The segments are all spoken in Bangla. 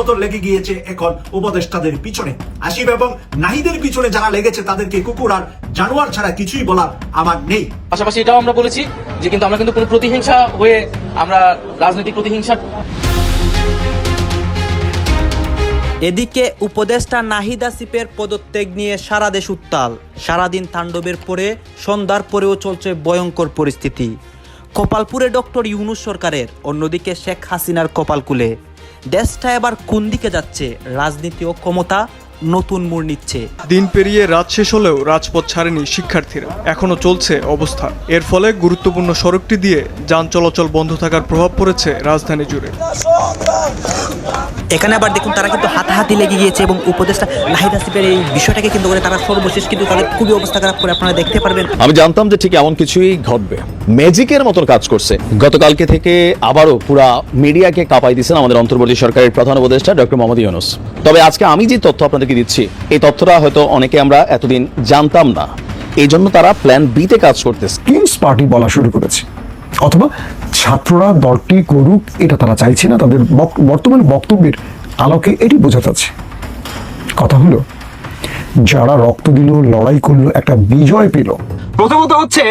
মতো লেগে গিয়েছে এখন উপদেষ্টাদের পিছনে। আসিফ এবং নাহিদের পিছনে যারা লেগেছে তাদেরকে কুকুর আর জানোয়ার ছাড়া কিছুই বলার আমার নেই। পাশাপাশি এটাও আমরা বলেছি যে কিন্তু আমরা কিন্তু কোনো প্রতিহিংসা হয়ে আমরা রাজনৈতিক প্রতিহিংসা এদিকে উপদেষ্টা নাহিদ আসিফের পদত্যাগ নিয়ে সারা দেশ উত্তাল। সারাদিন তাণ্ডবের পরে সন্ধ্যার পরেও চলছে ভয়ঙ্কর পরিস্থিতি। কপালপুরে ডক্টর ইউনুস সরকারের অন্যদিকে শেখ হাসিনার কপালকুলে। দেশটা এবার কোন দিকে যাচ্ছে? রাজনীতি ও ক্ষমতা নতুন মোড় নিচ্ছে। দিন পেরিয়ে রাত শেষ হলেও রাজপথ ছাড়েনি শিক্ষার্থীরা। এখনও চলছে অবস্থা এর ফলে গুরুত্বপূর্ণ সড়কটি দিয়ে যান চলাচল বন্ধ থাকার প্রভাব পড়েছে রাজধানী জুড়ে। এখানে আবার দেখুন তারা কিন্তু হাতাহাতি লেগে গিয়েছে এবং উপদেষ্টা নাহিদ আসিফের এই বিষয়টাকে কিন্তু করে তারা সর্বশেষ কিন্তু তাদের খুবই অবস্থা খারাপ করে আপনারা দেখতে পারবেন। আমি জানতাম যে ঠিক এমন কিছুই ঘটবে। ম্যাজিকের মতন কাজ করছে। গতকালকে থেকে আবারও পুরা মিডিয়াকে কাঁপাই দিয়েছেন আমাদের অন্তর্বর্তী সরকারের প্রধান উপদেষ্টা ডক্টর মোহাম্মদ ইউনুস। তবে আজকে আমি যে তথ্য আপনাদেরকে দিচ্ছি। এই তথ্যটা হয়তো অনেকে আমরা এতদিন জানতাম না। এই জন্য তারা প্ল্যান বিতে কাজ করতেছে কিংস পার্টি বলা শুরু করেছে। অথবা ছাত্ররা দলটি করুক এটা তারা চাইছে না তাদের বর্তমান বক্তব্যের আলোকে এটি বোঝা যাচ্ছে। কথা হলো যারা রক্ত দিল লড়াই করল একটা বিজয় পেল। প্রথমত হচ্ছে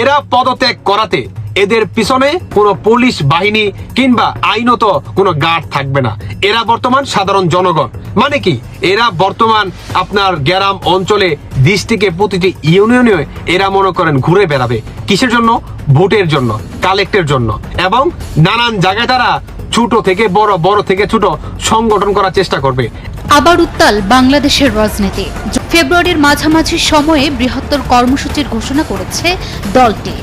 এরা পদত্যাগ করাতে এদের পিছনে কোনো পুলিশ বাহিনী কিংবা আইনত কোনো গার্ড থাকবে না। এরা বর্তমান সাধারণ জনগণ। মানে কি? এরা বর্তমান আপনার গ্রাম অঞ্চলে ডিস্ট্রিক্টে প্রতিটি ইউনিয়নে এরা মনে করেন ঘুরে বেড়াবে। কিসের জন্য? ভোটের জন্য, কালেক্টের জন্য। এবং নানান জায়গায় তারা ছোট থেকে বড় বড় থেকে ছোট সংগঠন করার চেষ্টা করবে। আবার উত্তাল বাংলাদেশের রাজনীতি। ফেব্রুয়ারির মাঝামাঝি সময়ে বৃহত্তর কর্মসূচির ঘোষণা করেছে দলটি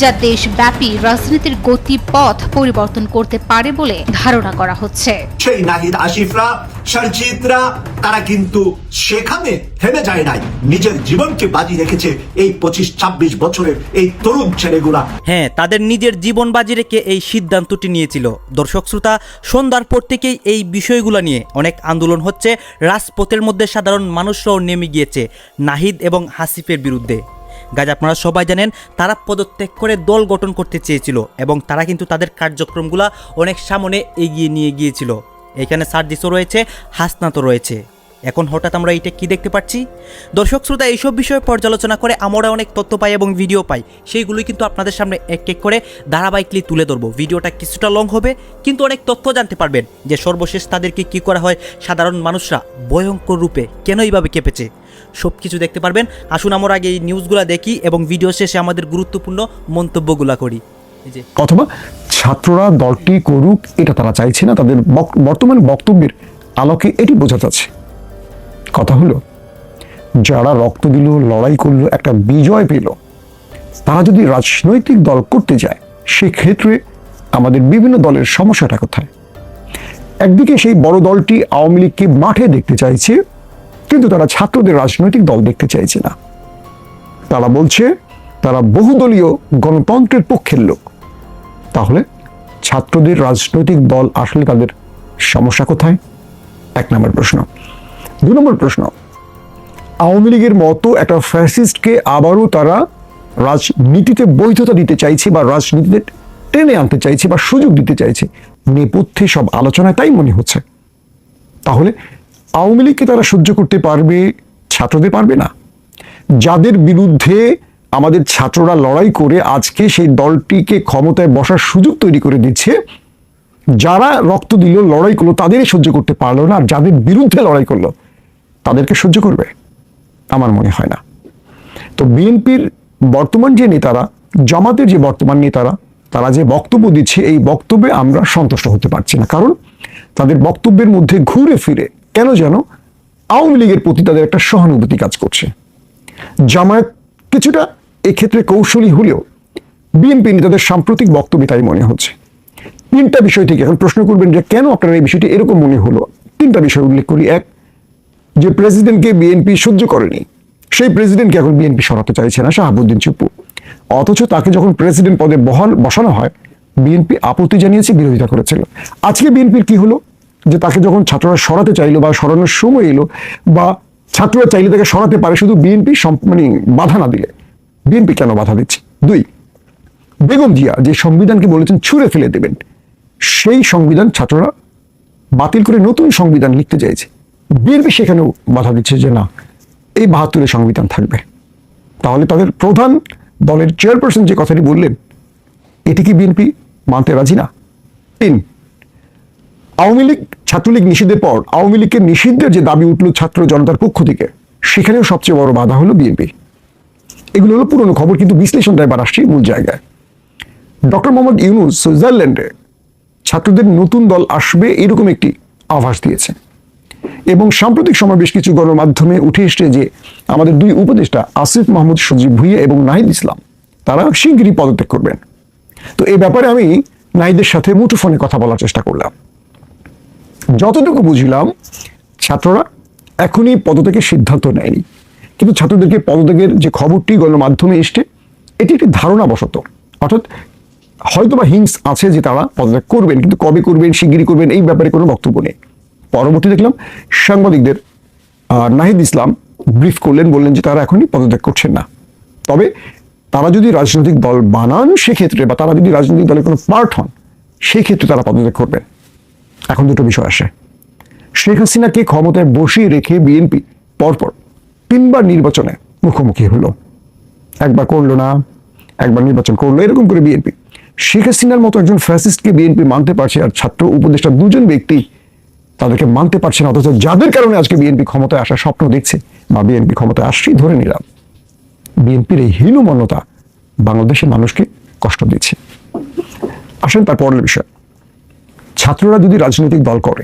যা দেশব্যাপী রাজনীতির গতিপথ পরিবর্তন করতে পারে বলে ধারণা করা হচ্ছে। সেই নাহিদ আসিফরা সরজিৎরা তারা কিন্তু সেখানে থেমে যায় নাই। নিজের জীবনকে বাজি রেখেছে এই পঁচিশ ছাব্বিশ বছরের এই তরুণ ছেলেগুলা। হ্যাঁ তাদের নিজের জীবন বাজি রেখে এই সিদ্ধান্তটি নিয়েছিল। দর্শক শ্রোতা সন্ধ্যার পর থেকেই এই বিষয়গুলো নিয়ে অনেক আন্দোলন হচ্ছে। রাজপথের মধ্যে সাধারণ মানুষরাও নেমে গিয়েছে, নাহিদ এবং হাসিফের বিরুদ্ধে। গাজ আপনারা সবাই জানেন, তারা পদত্যাগ করে দল গঠন করতে চেয়েছিল এবং তারা কিন্তু তাদের কার্যক্রমগুলো অনেক সামনে এগিয়ে নিয়ে গিয়েছিল। এখানে সার্জিসও রয়েছে, হাসনাতও রয়েছে। এখন হঠাৎ আমরা এইটা কি দেখতে পাচ্ছি? দর্শক শ্রোতা, এইসব বিষয়ে পর্যালোচনা করে আমরা অনেক তথ্য পাই এবং ভিডিও পাই। সেইগুলোই কিন্তু আপনাদের সামনে এক এক করে ধারাবাহিকলি তুলে ধরবো। ভিডিওটা কিছুটা লং হবে, কিন্তু অনেক তথ্য জানতে পারবেন যে সর্বশেষ তাদেরকে কি করা হয়, সাধারণ মানুষরা ভয়ঙ্কর রূপে কেন এইভাবে কেঁপেছে? সব কিছু দেখতে পারবেন। আসুন আমরা আগে এই নিউজগুলো দেখি এবং ভিডিও শেষে আমাদের গুরুত্বপূর্ণ মন্তব্যগুলো করি। অথবা ছাত্ররা দলটি করুক, এটা তারা চাইছে না। তাদের বর্তমান বক্তব্যের আলোকে এটি বোঝা যাচ্ছে। কথা হলো, যারা রক্ত দিল লড়াই করল, একটা বিজয় পেল। তারা যদি রাজনৈতিক দল করতে যায়, সেক্ষেত্রে আমাদের বিভিন্ন দলের সমস্যাটা কোথায়? একদিকে সেই বড় দলটি আওয়ামী লীগকে মাঠে দেখতে চাইছে, কিন্তু তারা ছাত্রদের রাজনৈতিক দল দেখতে চাইছে না। তারা বলছে, তারা বহুদলীয় গণতন্ত্রের পক্ষের লোক। তাহলে ছাত্রদের রাজনৈতিক দল আসলে তাদের সমস্যা কোথায়? এক নম্বর প্রশ্ন। দু নম্বর প্রশ্ন। আওয়ামী লীগের মতো একটা ফ্যাসিস্টকে আবারও তারা রাজনীতিতে বৈধতা দিতে চাইছে বা রাজনীতিতে টেনে আনতে চাইছে বা সুযোগ দিতে চাইছে, নেপথ্যে সব আলোচনায় তাই মনে হচ্ছে। তাহলে আওয়ামী লীগকে তারা সহ্য করতে পারবে, ছাত্রদের পারবে না? যাদের বিরুদ্ধে আমাদের ছাত্ররা লড়াই করে আজকে সেই দলটিকে ক্ষমতায় বসার সুযোগ তৈরি করে দিচ্ছে, যারা রক্ত দিল, লড়াই করল, তাদেরই সহ্য করতে পারল না, আর যাদের বিরুদ্ধে লড়াই করল তাদেরকে সহ্য করবে? আমার মনে হয় না। তো বিএনপির বর্তমান যে নেতারা, জামাতের যে বর্তমান নেতারা, তারা যে বক্তব্য দিচ্ছে, এই বক্তব্যে আমরা সন্তুষ্ট হতে পারছি না। কারণ তাদের বক্তব্যের মধ্যে ঘুরে ফিরে কেন যেন আওয়ামী লীগের প্রতি তাদের একটা সহানুভূতি কাজ করছে। জামায়াত কিছুটা এক্ষেত্রে কৌশলী হলেও বিএনপি নেতাদের সাম্প্রতিক বক্তব্যে তাই মনে হচ্ছে। তিনটা বিষয় থেকে এখন প্রশ্ন করবেন যে কেন আপনার এই বিষয়টি এরকম মনে হলো? তিনটা বিষয় উল্লেখ করি। এক যে প্রেসিডেন্টকে বিএনপি সহ্য করেনি, সেই প্রেসিডেন্টকে এখন বিএনপি সরাতে চাইছে না শাহাবুদ্দিন চুপু। অথচ তাকে যখন প্রেসিডেন্ট পদে বহাল বসানো হয় বিএনপি আপত্তি জানিয়েছে, বিরোধিতা করেছিল। আজকে বিএনপির কি হলো? যে তাকে যখন ছাত্ররা সরাতে চাইলো বা সরানোর সময় এলো, বা ছাত্ররা চাইলে তাকে সরাতে পারে, শুধু বিএনপি মানে বাধা না দিলে। বিএনপি কেন বাধা দিচ্ছে? দুই, বেগম জিয়া যে সংবিধানকে বলেছেন ছুঁড়ে ফেলে দেবেন, সেই সংবিধান ছাত্ররা বাতিল করে নতুন সংবিধান লিখতে চাইছে। বিএনপি সেখানেও বাধা দিচ্ছে যে না, এই বাহাত্তরের সংবিধান থাকবে। তাহলে তাদের প্রধান দলের চেয়ারপারসন যে কথাটি বললেন, এটি কি বিএনপি মানতে রাজি না? তিন, আওয়ামী লীগ ছাত্রলীগ নিষিদ্ধের পর আওয়ামী লীগকে নিষিদ্ধের যে দাবি উঠল ছাত্র জনতার পক্ষ থেকে, সেখানেও সবচেয়ে বড় বাধা হলো বিএনপি। এগুলো হলো পুরনো খবর, কিন্তু বিশ্লেষণটা এবার আসছে মূল জায়গায়। ডক্টর মোহাম্মদ ইউনুস সুইজারল্যান্ডে ছাত্রদের নতুন দল আসবে এরকম একটি আভাস দিয়েছে। এবং সাম্প্রতিক সময় বেশ কিছু গণমাধ্যমে উঠে এসছে যে আমাদের দুই উপদেষ্টা আসিফ মাহমুদ, সজীব ভুইয়া এবং নাহিদ ইসলাম, তারা শিগগিরই পদত্যাগ করবেন। তো এই ব্যাপারে আমি নাহিদের সাথে মুঠোফোনে কথা বলার চেষ্টা করলাম। যতটুকু বুঝলাম, ছাত্ররা এখনই পদত্যাগের সিদ্ধান্ত নেয়নি। কিন্তু ছাত্রদেরকে পদত্যাগের যে খবরটি গণমাধ্যমে এসছে, এটি একটি ধারণা বশত অর্থাৎ হয়তোবা হিংস আছে যে তারা পদত্যাগ করবেন, কিন্তু কবে করবেন, শিগগিরই করবেন, এই ব্যাপারে কোনো বক্তব্য নেই। পরবর্তী দেখলাম সাংবাদিকদের নাহিদ ইসলাম ব্রিফ করলেন, বললেন যে তারা এখনই পদত্যাগ করছেন না। তবে তারা যদি রাজনৈতিক দল বানান সেক্ষেত্রে বা তারা যদি রাজনৈতিক দলের কোনো পার্ট হন সেই ক্ষেত্রে তারা পদত্যাগ করবেন। এখন দুটো বিষয় আসে। শেখ হাসিনাকে ক্ষমতায় বসিয়ে রেখে বিএনপি পরপর তিনবার নির্বাচনে মুখোমুখি হলো। একবার করল না, একবার নির্বাচন করল, এরকম করে বিএনপি। শেখ হাসিনার মতো একজন ফ্যাসিস্টকে বিএনপি মানতে পারছে আর ছাত্র উপদেষ্টা দুজন ব্যক্তি তাদেরকে মানতে পারছে না, অথচ যাদের কারণে আজকে বিএনপি ক্ষমতায় আসার স্বপ্ন দেখছে বা বিএনপি ক্ষমতায় আসছেই ধরে নিলাম, বিএনপির এই হীনমন্যতা বাংলাদেশের মানুষকে কষ্ট দিচ্ছে। আসেন তার পরের বিষয়। ছাত্ররা যদি রাজনৈতিক দল করে,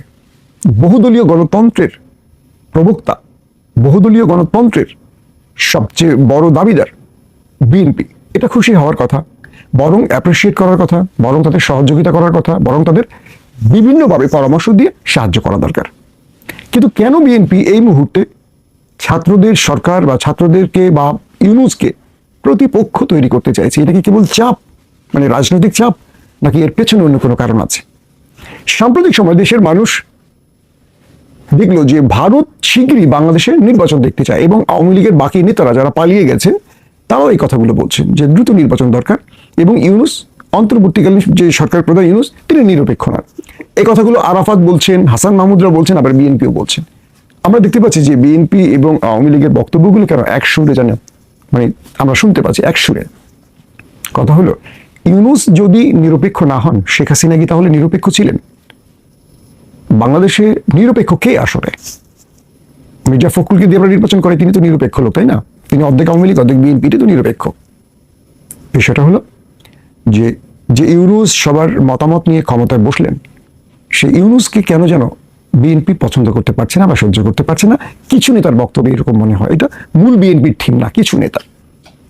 বহুদলীয় গণতন্ত্রের প্রবক্তা, বহুদলীয় গণতন্ত্রের সবচেয়ে বড় দাবিদার বিএনপি, এটা খুশি হওয়ার কথা, বরং অ্যাপ্রিসিয়েট করার কথা, বরং তাদের সহযোগিতা করার কথা, বরং তাদের বিভিন্নভাবে পরামর্শ দিয়ে সাহায্য করা দরকার। কিন্তু কেন বিএনপি এই মুহূর্তে ছাত্রদের সরকার বা ছাত্রদেরকে বা ইউনুসকে প্রতিপক্ষ তৈরি করতে চাইছে? এটা কি কেবল চাপ? মানে রাজনৈতিক চাপ? নাকি এর পেছনে অন্য কোনো কারণ আছে? সাম্প্রতিক সময় দেশের মানুষ দেখল যে ভারত শীঘ্রই বাংলাদেশে নির্বাচন দেখতে চায় এবং আওয়ামী লীগের বাকি নেতারা যারা পালিয়ে গেছে, তারাও এই কথাগুলো বলছেন যে দ্রুত নির্বাচন দরকার এবং ইউনুস, অন্তর্বর্তীকালীন যে সরকার প্রধান ইউনুস, তিনি নিরপেক্ষ নন। এই কথাগুলো আরাফাত বলছেন, হাসান মাহমুদরা বলছেন, আবার বিএনপিও বলছেন। আমরা দেখতে পাচ্ছি যে বিএনপি এবং আওয়ামী লীগের বক্তব্যগুলো কেন এক সুরে জানে মানে আমরা শুনতে পাচ্ছি এক সুরে কথা হলো, ইউনুস যদি নিরপেক্ষ না হন, শেখ হাসিনা কি তাহলে নিরপেক্ষ ছিলেন? বাংলাদেশে নিরপেক্ষ কে আসলে? মির্জা ফখরুলকে দিয়ে আমরা নির্বাচন করে, তিনি তো নিরপেক্ষ লোক, তাই না? তিনি অর্ধেক আওয়ামী লীগ, অর্ধেক বিএনপি তো নিরপেক্ষ। বিষয়টা হলো যে যে ইউনুস সবার মতামত নিয়ে ক্ষমতায় বসলেন সেই ইউনুসকে কেন যেন বিএনপি পছন্দ করতে পারছে না বা সহ্য করতে পারছে না? কিছু নেতার বক্তব্যে এরকম মনে হয়। এটা মূল বিএনপির থিম না, কিছু নেতা।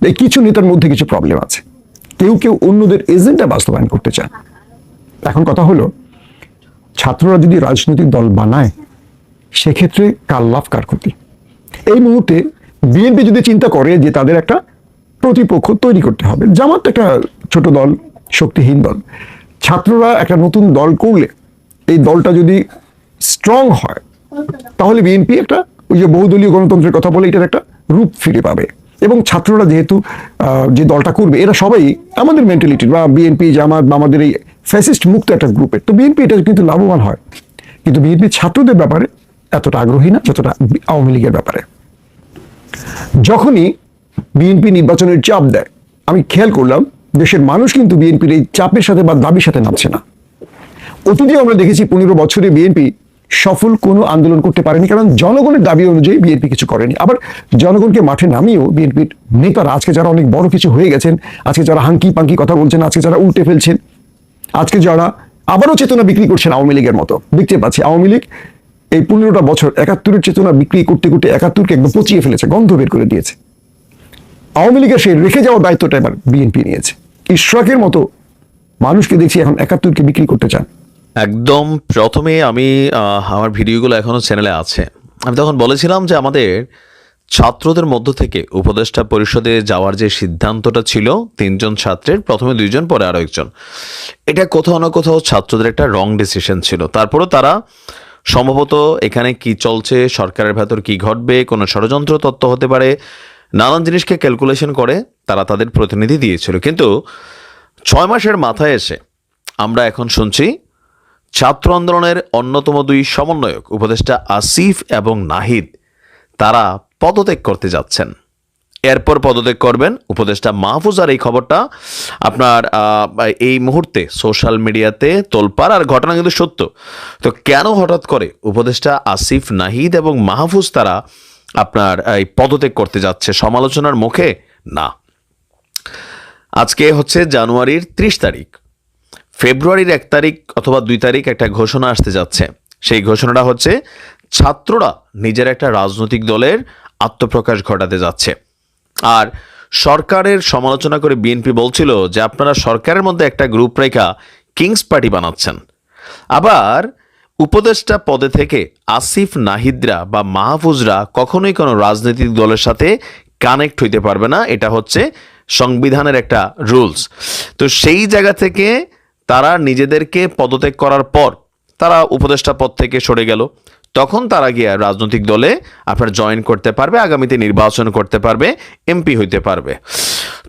এই কিছু নেতার মধ্যে কিছু প্রবলেম আছে। কেউ কেউ অন্যদের এজেন্ডা বাস্তবায়ন করতে চান এখন কথা হলো, ছাত্ররা যদি রাজনৈতিক দল বানায়, সেক্ষেত্রে কার লাভ, কার ক্ষতি? এই মুহূর্তে বিএনপি যদি চিন্তা করে যে তাদের একটা প্রতিপক্ষ তৈরি করতে হবে, জামাত একটা ছোট দল, শক্তিহীন দল। ছাত্ররা একটা নতুন দল করলে এই দলটা যদি স্ট্রং হয়, তাহলে বিএনপি একটা ওই যে বহুদলীয় গণতন্ত্রের কথা বলে এটার একটা রূপ ফিরে পাবে। এবং ছাত্ররা যেহেতু যে দলটা করবে, এরা সবাই আমাদের মেন্টালিটির বা বিএনপি জামাত বা আমাদের এই ফ্যাসিস্ট মুক্ত একটা গ্রুপের তো বিএনপি এটা কিন্তু লাভবান হয়। কিন্তু বিএনপি ছাত্রদের ব্যাপারে এতটা আগ্রহী না, যতটা আওয়ামী লীগের ব্যাপারে। যখনই বিএনপি নির্বাচনের চাপ দেয়, আমি খেয়াল করলাম, দেশের মানুষ কিন্তু বিএনপির এই চাপের সাথে বা দাবির সাথে নামছে না। অতীতেও আমরা দেখেছি পনেরো বছরে বিএনপি সফল কোনো আন্দোলন করতে পারেনি, কারণ জনগণের দাবি অনুযায়ী বিএনপি কিছু করেনি। আবার জনগণকে মাঠে নামিয়েও বিএনপির নেতারা, আজকে যারা অনেক বড় কিছু হয়ে গেছেন, আজকে যারা হাঙ্কি পাঙ্কি কথা বলছেন, আজকে যারা উল্টে ফেলছেন, আজকে যারা আবারও চেতনা বিক্রি করছেন আওয়ামী লীগের মতো, দেখতে পাচ্ছি আওয়ামী লীগ এই পনেরোটা বছর একাত্তরের চেতনা বিক্রি করতে করতে একাত্তরকে একদম পচিয়ে ফেলেছে, গন্ধ বের করে দিয়েছে। আওয়ামী লীগের সেই রেখে যাওয়ার দায়িত্বটা এবার বিএনপি নিয়েছে। ইশরাকের মতো মানুষকে দেখছি এখন একাত্তরকে বিক্রি করতে চান। একদম প্রথমে আমি আমার ভিডিওগুলো এখনও চ্যানেলে আছে। আমি তখন বলেছিলাম যে আমাদের ছাত্রদের মধ্য থেকে উপদেষ্টা পরিষদে যাওয়ার যে সিদ্ধান্তটা ছিল, তিনজন ছাত্রের, প্রথমে দুইজন, পরে আরও একজন। এটা কোথাও না কোথাও ছাত্রদের একটা রং ডিসিশন ছিল। তারপরও তারা সম্ভবত এখানে কি চলছে, সরকারের ভেতর কি ঘটবে, কোনো ষড়যন্ত্র তত্ত্ব হতে পারে, নানান জিনিসকে ক্যালকুলেশন করে তারা তাদের প্রতিনিধি দিয়েছিল। কিন্তু ছয় মাসের মাথায় এসে আমরা এখন শুনছি ছাত্র আন্দোলনের অন্যতম দুই সমন্বয়ক উপদেষ্টা আসিফ এবং নাহিদ, তারা পদত্যাগ করতে যাচ্ছেন। এরপর পদত্যাগ করবেন উপদেষ্টা মাহফুজ আর এই খবরটা আপনার এই মুহূর্তে সোশ্যাল মিডিয়াতে তোলপাড়। আর ঘটনা কিন্তু সত্য। তো কেন হঠাৎ করে উপদেষ্টা আসিফ, নাহিদ এবং মাহফুজ তারা আপনার, এই পদত্যাগ করতে যাচ্ছে সমালোচনার মুখে? না। আজকে হচ্ছে জানুয়ারির ত্রিশ তারিখ। ফেব্রুয়ারির এক তারিখ অথবা দুই তারিখ একটা ঘোষণা আসতে যাচ্ছে। সেই ঘোষণাটা হচ্ছে, ছাত্ররা নিজের একটা রাজনৈতিক দলের আত্মপ্রকাশ ঘটাতে যাচ্ছে। আর সরকারের সমালোচনা করে বিএনপি বলছিল যে, আপনারা সরকারের মধ্যে একটা গ্রুপ রেখা কিংস পার্টি বানাচ্ছেন। আবার উপদেষ্টা পদে থেকে আসিফ নাহিদরা বা মাহফুজরা কখনোই কোনো রাজনৈতিক দলের সাথে কানেক্ট হইতে পারবে না। এটা হচ্ছে সংবিধানের একটা রুলস। তো সেই জায়গা থেকে তারা নিজেদেরকে পদত্যাগ করার পর তারা উপদেষ্টা পদ থেকে সরে গেল। তখন তারা গিয়ে রাজনৈতিক দলে আপনার জয়েন করতে পারবে, আগামীতে নির্বাচন করতে পারবে এমপি হইতে পারবে।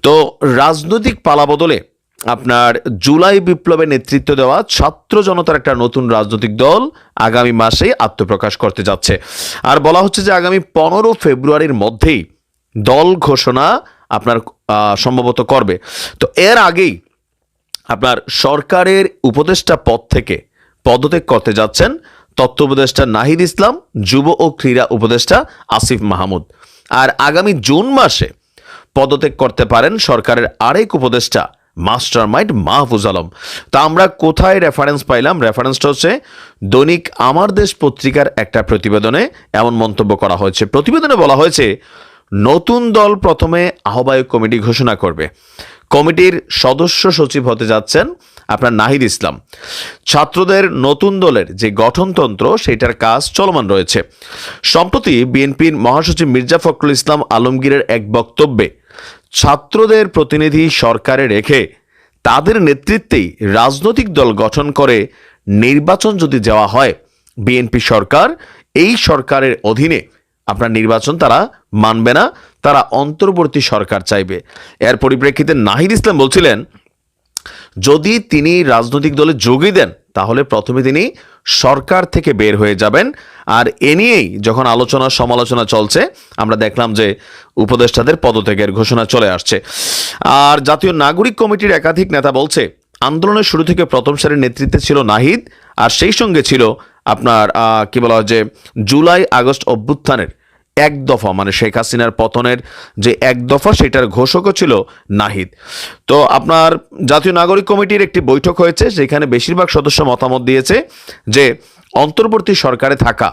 তো রাজনৈতিক পালাবদলে আপনার জুলাই বিপ্লবে নেতৃত্ব দেওয়া ছাত্র জনতার একটা নতুন রাজনৈতিক দল আগামী মাসে আত্মপ্রকাশ করতে যাচ্ছে। আর বলা হচ্ছে যে আগামী পনেরো ফেব্রুয়ারির মধ্যেই দল ঘোষণা আপনার সম্ভবত করবে। তো এর আগেই আপনার সরকারের উপদেষ্টা পদ থেকে পদত্যাগ করতে যাচ্ছেন তথ্য উপদেষ্টা নাহিদ ইসলাম, যুব ও ক্রীড়া উপদেষ্টা আসিফ মাহমুদ। আর আগামী জুন মাসে পদত্যাগ করতে পারেন সরকারের আরেক উপদেষ্টা মাস্টার মাইন্ড মাহফুজ আলম। তা আমরা কোথায় রেফারেন্স পাইলাম? রেফারেন্সটা হচ্ছে দৈনিক আমার দেশ পত্রিকার একটা প্রতিবেদনে এমন মন্তব্য করা হয়েছে। প্রতিবেদনে বলা হয়েছে, নতুন দল প্রথমে আহ্বায়ক কমিটি ঘোষণা করবে। কমিটির সদস্য সচিব হতে যাচ্ছেন আপনার নাহিদ ইসলাম। ছাত্রদের নতুন দলের যে গঠনতন্ত্র সেটার কাজ চলমান রয়েছে। সম্প্রতি বিএনপির মহাসচিব মির্জা ফখরুল ইসলাম আলমগীরের এক বক্তব্যে ছাত্রদের প্রতিনিধি সরকারে রেখে তাদের নেতৃত্বেই রাজনৈতিক দল গঠন করে নির্বাচন যদি যাওয়া হয়, বিএনপি সরকার এই সরকারের অধীনে আপনার নির্বাচন তারা মানবে না, তারা অন্তর্বর্তী সরকার চাইবে। এর পরিপ্রেক্ষিতে নাহিদ ইসলাম বলছিলেন, যদি তিনি রাজনৈতিক দলে যোগই দেন, তাহলে প্রথমে তিনি সরকার থেকে বের হয়ে যাবেন। আর এ নিয়েই যখন আলোচনা, সমালোচনা চলছে, আমরা দেখলাম যে উপদেষ্টাদের পদত্যাগের ঘোষণা চলে আসছে। আর জাতীয় নাগরিক কমিটির একাধিক নেতা বলছে, আন্দোলনের শুরু থেকে প্রথম সারির নেতৃত্বে ছিল নাহিদ, আর সেই সঙ্গে ছিল আপনার কি বলা হয় যে জুলাই আগস্ট অভ্যুত্থানের এক দফা মানে শেখ হাসিনার পতনের যে এক দফা, সেটার ঘোষকও ছিল নাহিদ। তো আপনার জাতীয় নাগরিক কমিটির একটি বৈঠক হয়েছে, যেখানে বেশিরভাগ সদস্য মতামত দিয়েছে যে অন্তর্বর্তী সরকারে থাকা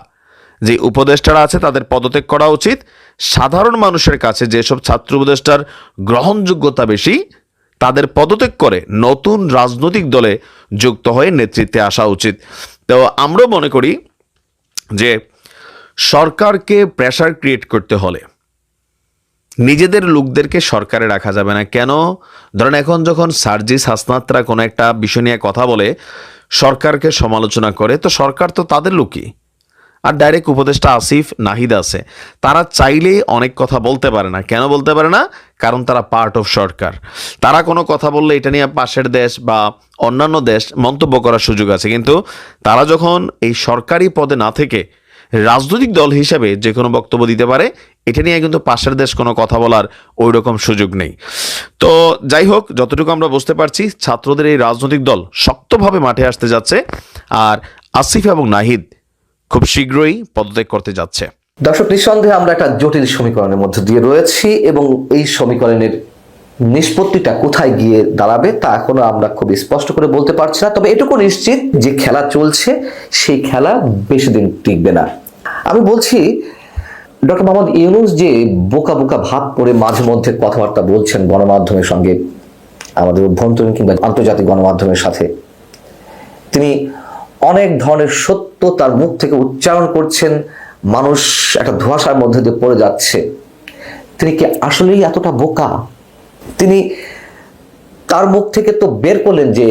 যে উপদেষ্টারা আছে, তাদের পদত্যাগ করা উচিত। সাধারণ মানুষের কাছে যেসব ছাত্র উপদেষ্টার গ্রহণযোগ্যতা বেশি, তাদের পদত্যাগ করে নতুন রাজনৈতিক দলে যুক্ত হয়ে নেতৃত্বে আসা উচিত। তো আমরাও মনে করি যে সরকারকে প্রেশার ক্রিয়েট করতে হলে। নিজেদের লোকদেরকে সরকারে রাখা যাবে না। কেন? ধরেন এখন যখন সার্জিস হাসনাতরা কোনো একটা বিষয় নিয়ে কথা বলে, সরকারকে সমালোচনা করে, তো সরকার তো তাদের লোকই। আর ডাইরেক্ট উপদেষ্টা আসিফ নাহিদ আছে। তারা চাইলেই অনেক কথা বলতে পারে না। কেন বলতে পারে না? কারণ তারা পার্ট অফ সরকার। তারা কোনো কথা বললে এটা নিয়ে পাশের দেশ বা অন্যান্য দেশ মন্তব্য করার সুযোগ আছে। কিন্তু তারা যখন এই সরকারি পদে না থেকে রাজনৈতিক দল হিসাবে যে কোনো বক্তব্য দিতে পারে, এটা নিয়ে কিন্তু পাশের দেশ কোনো কথা বলার ওই রকম সুযোগ নেই। তো যাই হোক, যতটুকু আমরা বুঝতে পারছি, ছাত্রদের এই রাজনৈতিক দল শক্তভাবে মাঠে আসতে যাচ্ছে আর আসিফ এবং নাহিদ খুব শীঘ্রই পদত্যাগ করতে যাচ্ছে। দর্শক, নিঃসন্দেহে আমরা একটা জটিল সমীকরণের মধ্যে দিয়ে রয়েছি এবং এই সমীকরণের নিষ্পত্তিটা কোথায় গিয়ে দাঁড়াবে তা এখনও আমরা খুব স্পষ্ট করে বলতে পারছি না। তবে এটুকু নিশ্চিত যে খেলা চলছে, সেই খেলা বেশি দিন টিকবে না। আমি বলছি, ডক্টর মোহাম্মদ ইউনুস যে বোকা বোকা ভাব করে মাঝে মধ্যে কথাবার্তা বলছেন গণমাধ্যমের সঙ্গে, আমাদের অভ্যন্তরীণ কিংবা আন্তর্জাতিক গণমাধ্যমের সাথে, তিনি অনেক ধরনের সত্য তার মুখ থেকে উচ্চারণ করছেন, মানুষ একটা ধোঁয়াশার মধ্যে দিয়ে পড়ে যাচ্ছে। তিনি কি আসলেই এতটা বোকা? তিনি তার মুখ থেকে তো বের করলেন যে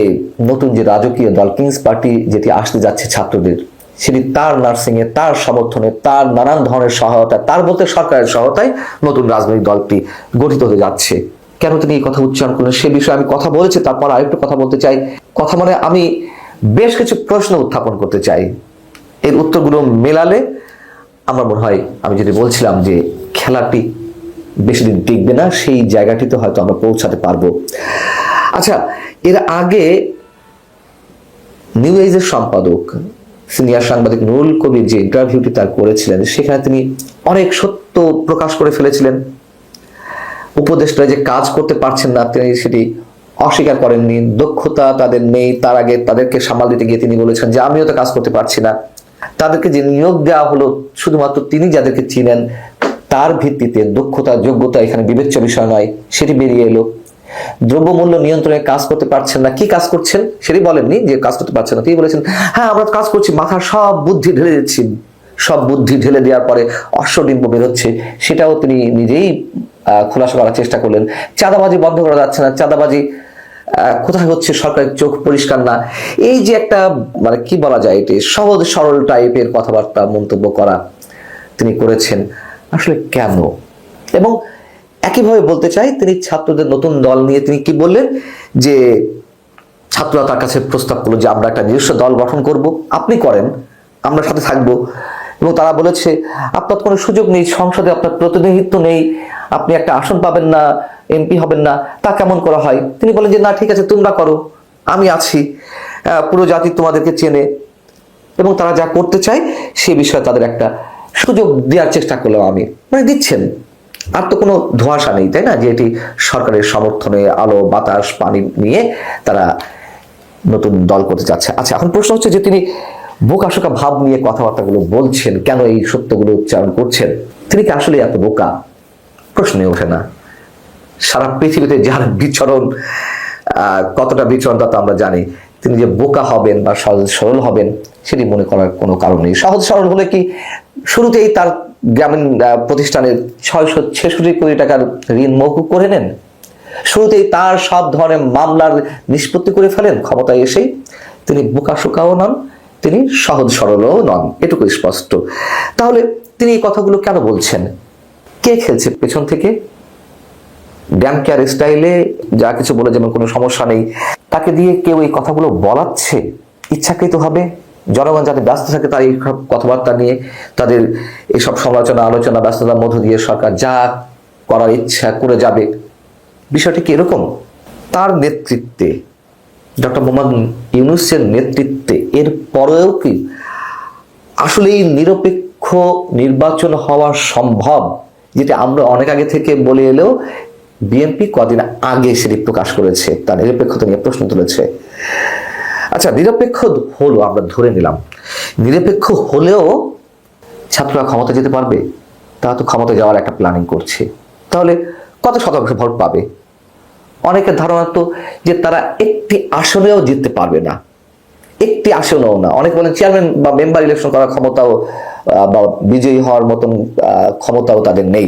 নতুন যে রাজকীয় দল, কিংস পার্টি, যেটি আসতে যাচ্ছে ছাত্রদের। সেটি তার নার্সিং এ, তার সমর্থনে তার নানান ধরনের সহায়তা তার বলতে সরকারের সহায়তায় নতুন রাজনৈতিক দলটি গঠিত হতে যাচ্ছে। কেন তিনি এই কথা উচ্চারণ করলেন? সে বিষয়ে আমি কথা বলেছি, তারপর আরেকটু কথা বলতে চাই। কথা মানে আমি বেশ কিছু প্রশ্ন উত্থাপন করতে চাই। এর উত্তরগুলো মেলালে আমার মনে হয়, আমি যদি বলছিলাম যে খেলাটি বেশি দিন টিকবে না, সেই জায়গাটিতে হয়তো আমরা পৌঁছাতে পারব। আচ্ছা এর আগে নিউ এজের সম্পাদক সিনিয়র সাংবাদিক নুরুল কবির যে ইন্টারভিউটি তার করেছিলেন, সেখানে তিনি অনেক সত্য প্রকাশ করে ফেলেছিলেন। উপদেষ্টা যে কাজ করতে পারছেন না, তিনি সেটি অস্বীকার করেননি। দক্ষতা তাদের নেই, তার আগে তাদেরকে সামাল দিতে গিয়ে তিনি বলেছেন যে, আমিও তো কাজ করতে পারছি না। তাদেরকে যে নিয়োগ দেওয়া হলো, শুধুমাত্র তিনি যাদেরকে চিনেন, তার ভিত্তিতে দক্ষতা, যোগ্যতা এখানে বিবেচ্য বিষয় নয়, সেটি বেরিয়ে এলো। দ্রব্যমূল্য নিয়ন্ত্রণে কাজ করতে পারছেন না। কি কাজ করছেন? সেটি বলেননি যে কাজ করতে পারছেন না। তিনি বলেছেন হ্যাঁ আমরা কাজ করছি, মাথার সব বুদ্ধি ঢেলে দিচ্ছি। সব বুদ্ধি ঢেলে দেওয়ার পরে অশ্বডিম্ব বেরোচ্ছে। সেটাও তিনি নিজেই খোলাসা করার চেষ্টা করলেন। চাঁদাবাজি বন্ধ করা যাচ্ছে না। চাঁদাবাজি কোথায় হচ্ছে সরকারের চোখ পরিষ্কার না। এই যে একটা মানে কি বলা যায় এটি, সহজ সরল টাইপের কথাবার্তা মন্তব্য করা তিনি করেছেন। আসলে কেন? এবং একইভাবে বলতে চাই, তিনি ছাত্রদের নতুন দল নিয়ে তিনি কি বললেন? যে ছাত্ররা তার কাছে প্রস্তাব করল যে আমরা একটা নিজস্ব দল গঠন করব, আপনি করেন, আমরা সাথে থাকব। এবং তারা বলেছে, আপনার কোনো সুযোগ নেই, সংসদে আপনার প্রতিনিধিত্ব নেই, আপনি একটা আসন পাবেন না, এমপি হবেন না, তা কেমন করা হয়? তিনি বলেন যে, না, ঠিক আছে, তোমরা করো, আমি আছি পুরো জাতি তোমাদেরকে চেনে। এবং তারা যা করতে চায়, সে বিষয়ে তাদের একটা সুযোগ দেওয়ার চেষ্টা করলাম আমি। মানে দিচ্ছেন। আর তো কোনো ধোঁয়াশা নেই, তাই না? যে এটি সরকারের সমর্থনে আলো, বাতাস, পানি নিয়ে তারা নতুন দল করতে চাচ্ছে আচ্ছা এখন প্রশ্ন হচ্ছে যে তিনি বোকাশোকা ভাব নিয়ে কথাবার্তাগুলো বলছেন, কেন এই সত্যগুলো উচ্চারণ করছেন? তিনি কি আসলে এত বোকা? প্রশ্নই ওঠে না। সারা পৃথিবীতে যার বিচরণ কতটা বিচরণ তা তো আমরা জানি। তিনি যে বোকা হবেন বা সহজ সরল হবেন, সেটি মনে করার কোনো কারণ নেই। সহজ সরল হলে কি শুরুতেই তার গ্রামীণ প্রতিষ্ঠানের ছয়শো ছেষট্টি কোটি টাকার ঋণ মৌকুব করে নেন। শুরুতেই তার সব ধরনের মামলার নিষ্পত্তি করে ফেলেন, ক্ষমতায় এসেই তিনি বোকাশোকাও নন, তিনি সহজ সরলও নন, এটুকু স্পষ্ট। তাহলে তিনি এই কথাগুলো কেন বলছেন? কে খেলছে পেছন থেকে? ড্যাম কেয়ার স্টাইলে যা কিছু বলে যেমন কোনো সমস্যা নেই, তাকে দিয়ে কেউ এই কথাগুলো বলাচ্ছে? ইচ্ছাকৃত হবে? জনগণ যাতে ব্যস্ত থাকে তার এই সব কথাবার্তা নিয়ে, তাদের এইসব সমালোচনা, আলোচনা, ব্যস্ততার মধ্য দিয়ে সরকার যা করার ইচ্ছা করে যাবে। বিষয়টি কি এরকম? তার নেতৃত্বে, ডক্টর মোহাম্মদ ইউনুসের নেতৃত্বে, এর পরেও কি আসলে এই নিরপেক্ষ নির্বাচন হওয়া সম্ভব? যেটা আমরা অনেক আগে থেকে বলে এলেও বিএনপি কদিন আগে সেটি প্রকাশ করেছে, তার নিরপেক্ষতা নিয়ে প্রশ্ন তুলেছে। আচ্ছা নিরপেক্ষ হলো আমরা ধরে নিলাম। নিরপেক্ষ হলেও ছাত্ররা ক্ষমতা যেতে পারবে, তারা তো ক্ষমতা যাওয়ার একটা প্ল্যানিং করছে। তাহলে কত শতাংশ ভোট পাবে? অনেকের ধারণা তো যে তারা একটি আসনেও জিততে পারবে না। একটি আসনও না। অনেকে বলেন চেয়ারম্যান বা মেম্বার ইলেকশন করার ক্ষমতাও বা বিজয়ী হওয়ার মতন ক্ষমতাও তাদের নেই।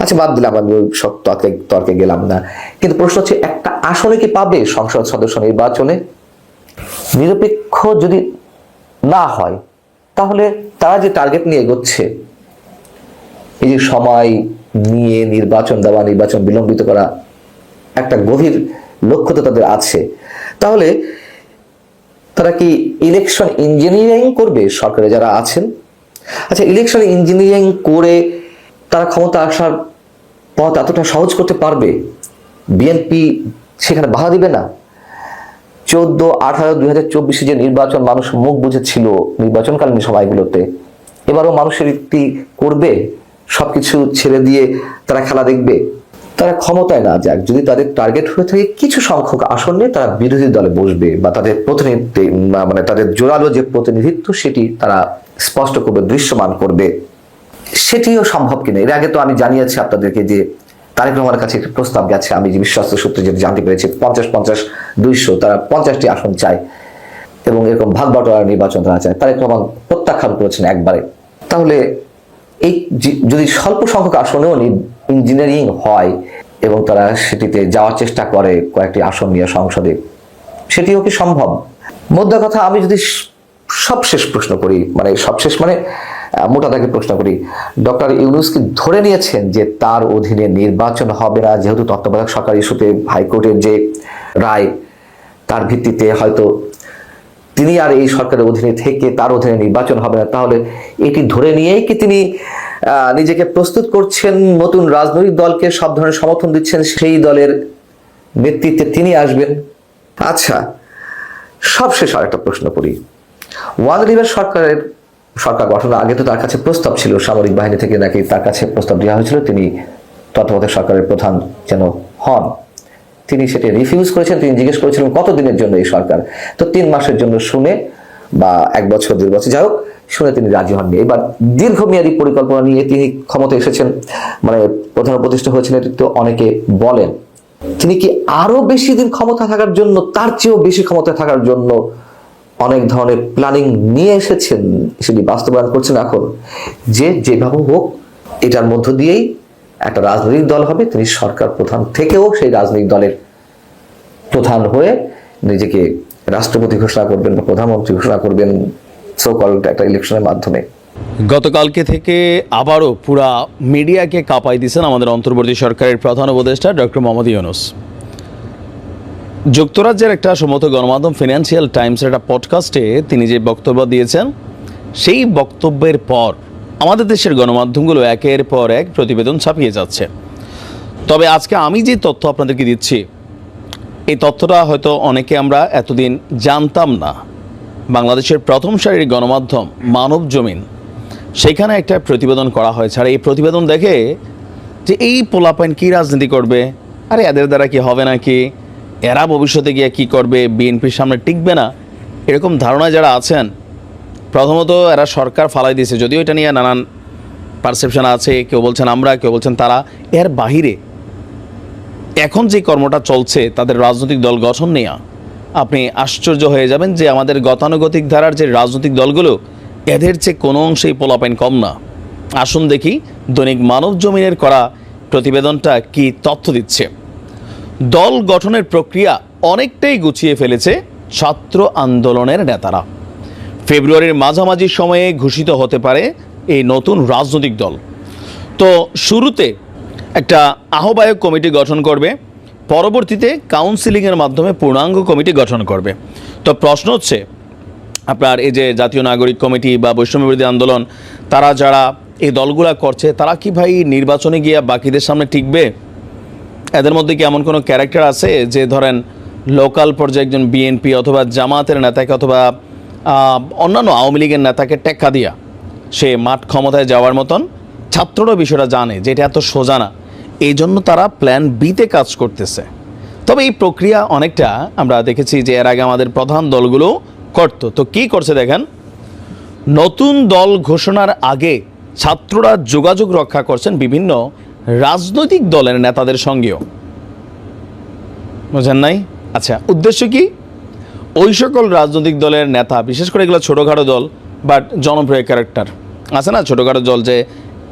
আচ্ছা বাদ দিলাম, আমি ওই সব তর্কে তর্কে গেলাম না। কিন্তু প্রশ্ন হচ্ছে, একটা আসনে কি পাবে সংসদ সদস্য নির্বাচনে? নিরপেক্ষ যদি না হয়, তাহলে তারা যে টার্গেট নিয়ে এগোচ্ছে, এই যে সময় নিয়ে নির্বাচন দেওয়া, নির্বাচন বিলম্বিত করা একটা গভীর লক্ষ্য তো তাদের আছে। তাহলে তারা কি ইলেকশন ইঞ্জিনিয়ারিং করবে সরকারে যারা আছেন? আচ্ছা ইলেকশন ইঞ্জিনিয়ারিং করে তারা ক্ষমতা আসার পথ এতটা সহজ করতে পারবে? বিএনপি সেখানে বাধা দিবে না? চোদ্দ, আঠারো, দুই হাজার চব্বিশে যে নির্বাচন মানুষ মুখ বুঝেছিল নির্বাচনকালীন সময়গুলোতে, এবারও মানুষের একটি করবে, সবকিছু ছেড়ে দিয়ে তারা খেলা দেখবে। তারা ক্ষমতায় না যাক, যদি তাদের টার্গেট হয়ে থাকে কিছু সংখ্যক আসন নিয়ে তারা বিরোধী দলে বসবে বা তাদের প্রতিনিধিত্ব মানে তাদের জোরালো যে প্রতিনিধিত্ব সেটি তারা স্পষ্ট করবে, দৃশ্যমান করবে। সেটিও সম্ভব কিনা? এর আগে তো আমি জানিয়েছি আপনাদেরকে যে তারেক রহমানের কাছে একটি প্রস্তাব গেছে। আমি যে বিশ্বস্ত সূত্রে যেটা জানতে পেরেছি, পঞ্চাশ পঞ্চাশ দুইশো, তারা পঞ্চাশটি আসন চায় এবং এরকম ভাগ বাটোয়ারা নির্বাচন তারা চায়। তারেক রহমান প্রত্যাখ্যান করেছেন একবারে। তাহলে এই যদি স্বল্প সংখ্যক আসনেও ইঞ্জিনিয়ারিং হয় এবং তারা সেটিতে যাওয়ার চেষ্টা করে কয়েকটি আসন নিয়ে সংসদে, সেটিও কি সম্ভব? মোদ্দা কথা, আমি যদি সবশেষ প্রশ্ন করি মানে সবশেষ মানে মোটা দাগে প্রশ্ন করি। ডক্টর ইউনুস কি ধরে নিয়েছেন যে তার অধীনে নির্বাচন হবে না? যেহেতু তত্ত্বাবধায়ক সরকার ইস্যুতে হাইকোর্টের যে রায়, তার ভিত্তিতে হয়তো তিনি আর এই সরকারের অধীনে থেকে তার অধীনে নির্বাচন হবে না। তাহলে এটি ধরে নিয়েই কি তিনি নিজেকে প্রস্তুত করছেন? নতুন রাজনৈতিক দলকে সব ধরনের সমর্থন দিচ্ছেন, সেই দলের নেতৃত্বে তিনি আসবেন? আচ্ছা সবশেষ আর একটা প্রশ্ন করি। ওয়ান রিভার সরকারের সরকার গঠনের আগে তো তার কাছে প্রস্তাব ছিল, সামরিক বাহিনী থেকে নাকি তার কাছে প্রস্তাব দেওয়া হয়েছিল, তিনি তত্ত্বাবধায়ক সরকারের প্রধান যেন হন। তিনি সেটি রিফিউজ করেছেন, তিনি জিজ্ঞেস করেছিলেন কতদিনের জন্য এই সরকার। তো তিন মাসের জন্য শুনে বা এক বছর দুই বছর, যাই হোক, শুনে তিনি রাজি হননি। এবার দীর্ঘমেয়াদী পরিকল্পনা নিয়ে তিনি ক্ষমতা এসেছেন মানে প্রধান প্রতিষ্ঠা হয়েছেন, এটি তো অনেকে বলেন। তিনি কি আরও বেশি দিন ক্ষমতা থাকার জন্য, তার চেয়েও বেশি ক্ষমতা থাকার জন্য অনেক ধরনের প্ল্যানিং নিয়ে এসেছেন সেটি বাস্তবায়ন করছেন এখন? যে যেভাবে হোক, এটার মধ্য দিয়েই একটা রাজনৈতিক দল হবে, তিনি সরকার প্রধান থেকেও সেই রাজনৈতিক দলের প্রধান হয়ে নিজেকে রাষ্ট্রপতি ঘোষণা করবেন বা প্রধানমন্ত্রী ঘোষণা করবেন সোকল একটা ইলেকশনের মাধ্যমে। গতকালকে থেকে আবারও পুরা মিডিয়াকে কাঁপাই দিয়েছেন আমাদের অন্তর্বর্তী সরকারের প্রধান উপদেষ্টা ডক্টর মোহাম্মদ ইউনুস। যুক্তরাজ্যের একটা সম্মত গণমাধ্যম ফিনান্সিয়াল টাইমসের একটা পডকাস্টে তিনি যে বক্তব্য দিয়েছেন, সেই বক্তব্যের পর আমাদের দেশের গণমাধ্যমগুলো একের পর এক প্রতিবেদন ছাপিয়ে যাচ্ছে। তবে আজকে আমি যে তথ্য আপনাদেরকে দিচ্ছি, এই তথ্যটা হয়তো অনেকে আমরা এতদিন জানতাম না। বাংলাদেশের প্রথম সারির গণমাধ্যম মানব জমিন, সেখানে একটা প্রতিবেদন করা হয়েছে। আর এই প্রতিবেদন দেখে যে এই পোলাপাইন কী রাজনীতি করবে? আরে এদের দ্বারা কি হবে নাকি? এরা ভবিষ্যতে গিয়ে কি করবে, বিএনপির সামনে টিকবে না, এরকম ধারণা যারা আছেন, প্রথমত এরা সরকার ফালাই দিয়েছে, যদিও এটা নিয়ে নানান পারসেপশন আছে, কেউ বলছেন আমরা, কেউ বলছেন তারা, এর বাহিরে এখন যে কর্মটা চলছে, তাদের রাজনৈতিক দল গঠন নেওয়া আপনি আশ্চর্য হয়ে যাবেন যে আমাদের গতানুগতিক ধারার যে রাজনৈতিক দলগুলো, এদের চেয়ে কোনো অংশেই পোলাপাইন কম না। আসুন দেখি দৈনিক মানব জমিনের করা প্রতিবেদনটা কি তথ্য দিচ্ছে। দল গঠনের প্রক্রিয়া অনেকটাই গুছিয়ে ফেলেছে ছাত্র আন্দোলনের নেতারা। ফেব্রুয়ারির মাঝামাঝি সময়ে ঘোষিত হতে পারে এই নতুন রাজনৈতিক দল। তো শুরুতে একটা আহ্বায়ক কমিটি গঠন করবে, পরবর্তীতে কাউন্সিলিংয়ের মাধ্যমে পূর্ণাঙ্গ কমিটি গঠন করবে। তো প্রশ্ন হচ্ছে, আপনার এই যে জাতীয় নাগরিক কমিটি বা বৈষম্য বিরোধী আন্দোলন, তারা যারা এই দলগুলা করছে, তারা কি ভাই নির্বাচনে গিয়ে বাকিদের সামনে টিকবে? এদের মধ্যে কি এমন কোনো ক্যারেক্টার আছে যে ধরেন লোকাল পর্যায়ে একজন বিএনপি অথবা জামাতের নেতাকে অথবা অন্যান্য আওয়ামী লীগের নেতাকে টেক্কা দিয়া সে মাঠ ক্ষমতায় যাওয়ার মতন ছাত্ররা বিষয়টা জানে যে এটা এত সোজা না। এই জন্য তারা প্ল্যান বিতে কাজ করতেছে। তবে এই প্রক্রিয়া অনেকটা আমরা দেখেছি যে এর আগে আমাদের প্রধান দলগুলো করতো। তো কি করছে দেখেন? নতুন দল ঘোষণার আগে ছাত্ররা যোগাযোগ রক্ষা করছেন বিভিন্ন রাজনৈতিক দলের নেতাদের সঙ্গেও। বুঝেন নাই? আচ্ছা উদ্দেশ্য কি? ওই সকল রাজনৈতিক দলের নেতা, বিশেষ করে এগুলো ছোটোখাটো দল বাট জনপ্রিয় ক্যারেক্টার আছে না ছোটোখাটো দল যে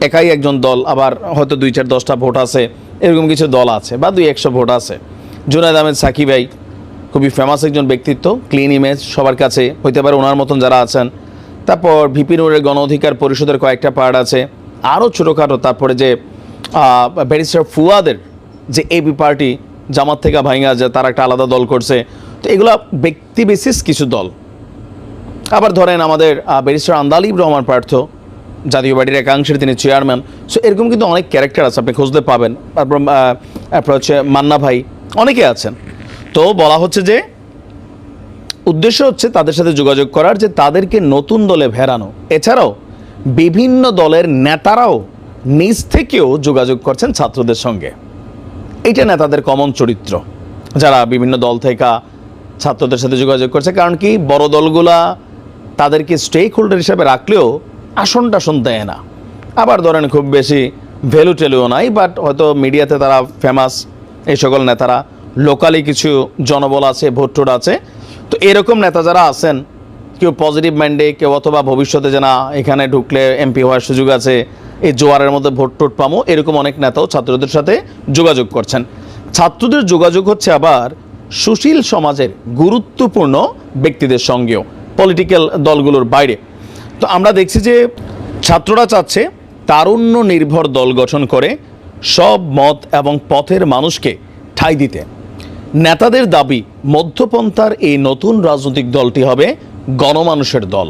একাই একজন দল, আবার হয়তো দুই চার দশটা ভোট আছে, এরকম কিছু দল আছে, বা দুই একশো ভোট আছে। জুনায়দ আহমেদ সাকিব ভাই, খুবই ফেমাস একজন ব্যক্তিত্ব ক্লিন ইমেজ সবার কাছে হইতে পারে ওনার মতন যারা আছেন। তারপর ভিপি নুরের গণ অধিকার পরিষদের কয়েকটা পার্ট আছে। আরও ছোটোখাটো, তারপরে যে ব্যারিস্টার ফুয়াদের যে এবি পার্টি জামাত থেকে ভাইঙ্গা যে তারা একটা আলাদা দল করছে। তো এগুলো ব্যক্তি বিশেষ কিছু দল। আবার ধরেন আমাদের ব্যারিস্টার আন্দালিব রহমান পার্থ, জাতীয় পার্টির একাংশের তিনি চেয়ারম্যান সো এরকম কিন্তু অনেক ক্যারেক্টার আছে, আপনি খুঁজতে পাবেন। তারপর তারপর হচ্ছে মান্না ভাই, অনেকে আছেন। তো বলা হচ্ছে যে, উদ্দেশ্য হচ্ছে তাদের সাথে যোগাযোগ করার যে তাদেরকে নতুন দলে ভেড়ানো এছাড়াও বিভিন্ন দলের নেতারাও নিজ থেকেও যোগাযোগ করছেন ছাত্রদের সঙ্গে। এটা নেতাদের কমন চরিত্র। যারা বিভিন্ন দল থেকে ছাত্রদের সাথে যোগাযোগ করছে, কারণ কি বড় দলগুলা তাদেরকে স্টেক হোল্ডার হিসাবে রাখলেও আসন টাসন দেয় না। আবার ধরেন খুব বেশি ভ্যালু টেলুও নাই বাট হয়তো মিডিয়াতে তারা ফেমাস এই সকল নেতারা লোকালি কিছু জনবল আছে ভোট টোট আছে। তো এরকম নেতা যারা আছেন, কেউ পজিটিভ মাইন্ডে কেউ অথবা ভবিষ্যতে যে না এখানে ঢুকলে এমপি হওয়ার সুযোগ আছে এই জোয়ারের মধ্যে ভোট টোট পামো, এরকম অনেক নেতাও ছাত্রদের সাথে যোগাযোগ করছেন। ছাত্রদের যোগাযোগ হচ্ছে আবার সুশীল সমাজের গুরুত্বপূর্ণ ব্যক্তিদের সঙ্গেও পলিটিক্যাল দলগুলোর বাইরে। তো আমরা দেখছি যে ছাত্ররা চাচ্ছে তারুণ্য নির্ভর দল গঠন করে সব মত এবং পথের মানুষকে ঠাঁই দিতে। নেতাদের দাবি, মধ্যপন্থার এই নতুন রাজনৈতিক দলটি হবে গণমানুষের দল।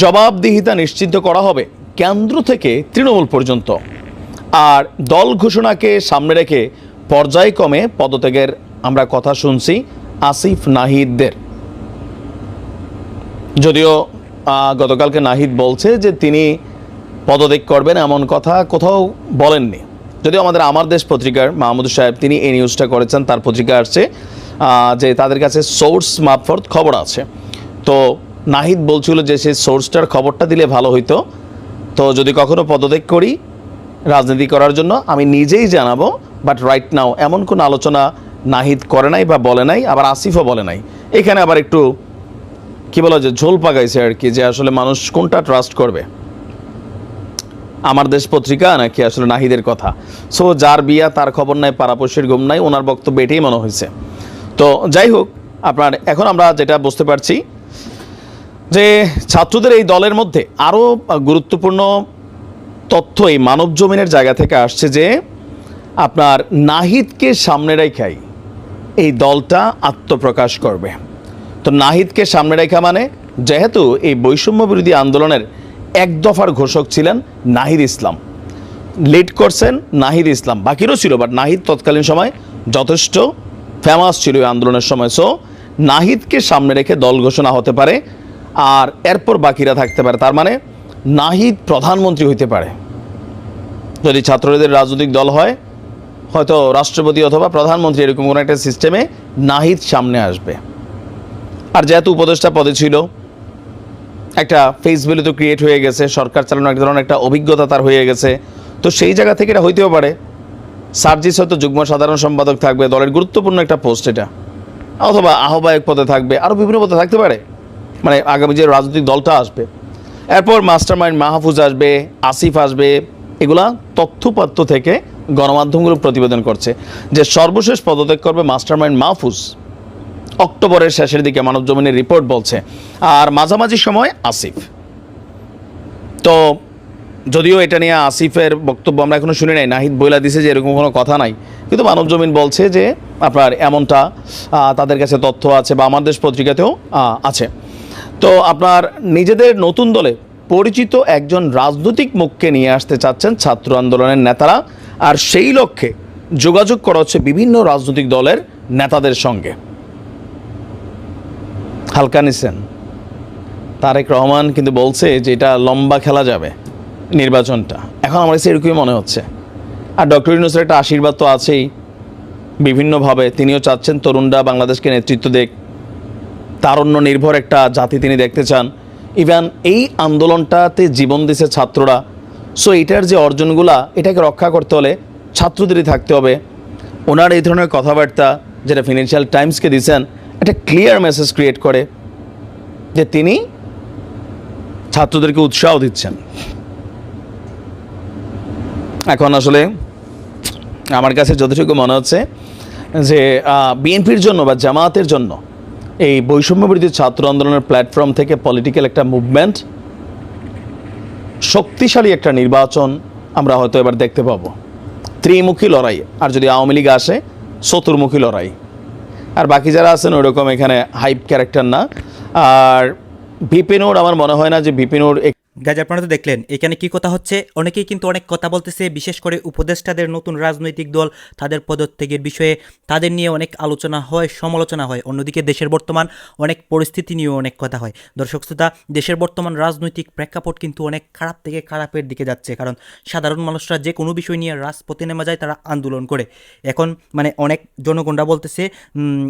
জবাবদিহিতা নিশ্চিত করা হবে কেন্দ্র থেকে তৃণমূল পর্যন্ত। আর দল ঘোষণাকে সামনে রেখে পর্যায়ক্রমে পদত্যাগের আমরা কথা শুনছি আসিফ নাহিদদের। যদিও গতকালকে নাহিদ বলছে যে তিনি পদত্যাগ করবেন এমন কথা কোথাও বলেননি। যদিও আমাদের আমার দেশ পত্রিকার মাহমুদ সাহেব তিনি এই নিউজটা করেছেন, তার পত্রিকা আসছে যে তাদের কাছে সোর্স মারফত খবর আছে। তো নাহিদ বলছিল যে সেই সোর্সটার খবরটা দিলে ভালো হইতো। তো যদি কখনো পদত্যাগ করি রাজনীতি করার জন্য, আমি নিজেই জানাব বাট রাইট নাও এমন কোনো আলোচনা নাহিদ করে নাই বা বলে নাই, আবার আসিফও বলে নাই। এখানে আবার একটু, কি বলা যে ঝোল পাকাইছে আর কি, যে আসলে মানুষ কোনটা ট্রাস্ট করবে? আমার দেশ পত্রিকা নাকি আসলে নাহিদের কথা? সো যার বিয়া, তার খবর নাই, পাড়াপড়শির ঘুম নাই, ওনার বক্তব্য এটাই মনে হয়েছে। তো, যাই হোক, আপনার, এখন আমরা যেটা বুঝতে পারছি যে ছাত্রদের এই দলের মধ্যে আরও গুরুত্বপূর্ণ তথ্য এই মানব জমিনের জায়গা থেকে আসছে যে আপনার নাহিদকে সামনে রেখাই এই দলটা আত্মপ্রকাশ করবে। তো নাহিদকে সামনে রেখা মানে যেহেতু এই বৈষম্য বিরোধী আন্দোলনের এক দফার ঘোষক ছিলেন নাহিদ ইসলাম। লিড করছেন নাহিদ ইসলাম। বাকিরও ছিল বাট নাহিদ তৎকালীন সময় যথেষ্ট ফেমাস ছিল এই আন্দোলনের সময়। সো নাহিদকে সামনে রেখে দল ঘোষণা হতে পারে। আর এরপর বাকিরা থাকতে পারে। তার মানে নাহিদ প্রধানমন্ত্রী হইতে পারে। যদি ছাত্রদের রাজনৈতিক দল হয়, হয়তো রাষ্ট্রপতি অথবা প্রধানমন্ত্রী এরকম কোনো একটা সিস্টেমে নাহিদ সামনে আসবে। আর যেহেতু উপদেষ্টা পদে ছিল, একটা ফেস ভ্যালু তো ক্রিয়েট হয়ে গেছে, সরকার চালানোর এক ধরনের একটা অভিজ্ঞতা তার হয়ে গেছে। তো সেই জায়গা থেকে এটা হইতেও পারে। সার্জিস হয়তো যুগ্ম সাধারণ সম্পাদক থাকবে, দলের গুরুত্বপূর্ণ একটা পোস্ট এটা। অথবা আহ্বায়ক পদে থাকবে আরও বিভিন্ন পদে থাকতে পারে। মানে আগামী যে রাজনৈতিক দলটা আসবে। এরপর মাস্টার মাইন্ড মাহফুজ আসবে, আসিফ আসবে, এগুলা তথ্যপাত্র থেকে গণমাধ্যমগুলো প্রতিবেদন করছে যে সর্বশেষ পদত্যাগ করবে মাস্টার মাইন্ড মাহফুজ। অক্টোবরের শেষের দিকে মানব জমিনের রিপোর্ট বলছে, আর মাঝামাঝি সময় আসিফ। তো যদিও এটা নিয়ে আসিফের বক্তব্য আমরা এখনও শুনি নাই, নাহিদ বইলা দিছে যে এরকম কোনো কথা নাই, কিন্তু মানব জমিন বলছে যে আপনার এমনটা তাদের কাছে তথ্য আছে বা আমার দেশ পত্রিকাতেও আছে। তো আপনার নিজেদের নতুন দলে পরিচিত একজন রাজনৈতিক মুখকে নিয়ে আসতে চাচ্ছেন ছাত্র আন্দোলনের নেতারা। আর সেই লক্ষ্যে যোগাযোগ করা হচ্ছে বিভিন্ন রাজনৈতিক দলের নেতাদের সঙ্গে। হালকা নিছেন। তারেক রহমান কিন্তু বলছে যে এটা লম্বা খেলা যাবে নির্বাচনটা। এখন আমার কাছে এরকমই মনে হচ্ছে। আর ডক্টর ইউনুসের একটা আশীর্বাদ তো আছেই। বিভিন্নভাবে তিনিও চাচ্ছেন তরুণরা বাংলাদেশকে নেতৃত্ব দেখ তারণ্য নির্ভর একটা জাতি তিনি দেখতে চান। ইভেন, এই আন্দোলনটাতে জীবন দিছে ছাত্ররা। সো এটার যে অর্জনগুলা, এটাকে রক্ষা করতে হলে ছাত্রদেরই থাকতে হবে। ওনার এই ধরনের কথাবার্তা, যেটা ফিনান্সিয়াল টাইমসকে দিয়েছেন একটা ক্লিয়ার মেসেজ ক্রিয়েট করে যে তিনি ছাত্রদেরকে উৎসাহ দিচ্ছেন। এখন আসলে আমার কাছে যতটুকু মনে হচ্ছে যে বিএনপির জন্য বা জামায়াতের জন্য এই বৈষম্য বিরোধী ছাত্র আন্দোলনের প্ল্যাটফর্ম থেকে পলিটিক্যাল একটা মুভমেন্ট শক্তিশালী একটা নির্বাচন আমরা হয়তো এবার দেখতে পাবো। ত্রিমুখী লড়াই, আর যদি আওয়ামী লীগ আসে, চতুর্মুখী লড়াই। আর বাকি যারা আছেন ওইরকম এখানে হাইপ ক্যারেক্টার না। আর বিপিনুর আমার মনে হয় না যে বিপিনুর গাজ আপনারা তো দেখলেন, এখানে কি কথা হচ্ছে? অনেকেই কিন্তু অনেক কথা বলতেছে, বিশেষ করে উপদেষ্টাদের নতুন রাজনৈতিক দল, তাদের পদত্যাগের বিষয়ে। তাদের নিয়ে অনেক আলোচনা হয়, সমালোচনা হয়। অন্যদিকে দেশের বর্তমান অনেক পরিস্থিতি নিয়েও অনেক কথা হয়। দর্শক শ্রোতা, দেশের বর্তমান রাজনৈতিক প্রেক্ষাপট কিন্তু অনেক খারাপ থেকে খারাপের দিকে যাচ্ছে। কারণ সাধারণ মানুষরা যে কোনো বিষয় নিয়ে রাজপথে নেমে যায়, তারা আন্দোলন করে। এখন মানে অনেক জনগণরা বলতেছে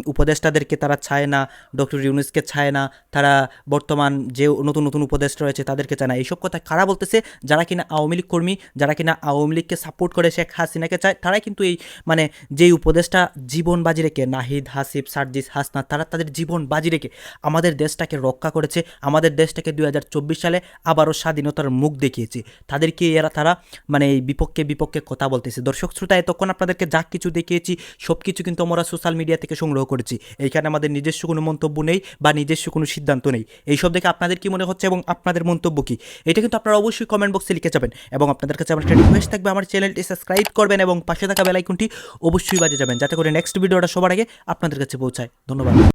উপদেষ্টাদেরকে তারা চায় না, ডক্টর ইউনুসকে চায় না। তারা বর্তমান যে নতুন নতুন উপদেষ্টা রয়েছে, তাদেরকে চায় এইসব কথা কারা বলতেছে? যারা কিনা আওয়ামী লীগ কর্মী, যারা কিনা আওয়ামী লীগকে সাপোর্ট করে শেখ হাসিনাকে চায়, তারাই কিন্তু এই মানে যেই উপদেশটা জীবন বাজি রেখে, নাহিদ হাসিফ সার্জিস হাসনা তারা তাদের জীবন বাজি রেখে আমাদের দেশটাকে রক্ষা করেছে, আমাদের দেশটাকে দুই হাজার চব্বিশ সালে আবারও স্বাধীনতার মুখ দেখিয়েছে। তাদেরকে এরা, তারা মানে এই বিপক্ষে বিপক্ষে কথা বলতেছে। দর্শক শ্রোতা, এতক্ষণ আপনাদেরকে যা কিছু দেখিয়েছি, সব কিছু কিন্তু আমরা সোশ্যাল মিডিয়া থেকে সংগ্রহ করেছি। এইখানে আমাদের নিজস্ব কোনো মন্তব্য নেই বা নিজস্ব কোনো সিদ্ধান্ত নেই। এইসব দেখে আপনাদের কি মনে হচ্ছে এবং আপনাদের মন্তব্য কি? এটা কিন্তু আপনারা অবশ্যই কমেন্ট বক্সে লিখে যাবেন এবং আপনাদের কাছে আমার একটা রিকোয়েস্ট থাকবে, আমার চ্যানেলটি সাবস্ক্রাইব করবেন এবং পাশে থাকা বেলাইকনটি অবশ্যই বাজে যাবেন, যাতে করে নেক্সট ভিডিওটা সবার আগে আপনাদের কাছে পৌঁছায়। ধন্যবাদ।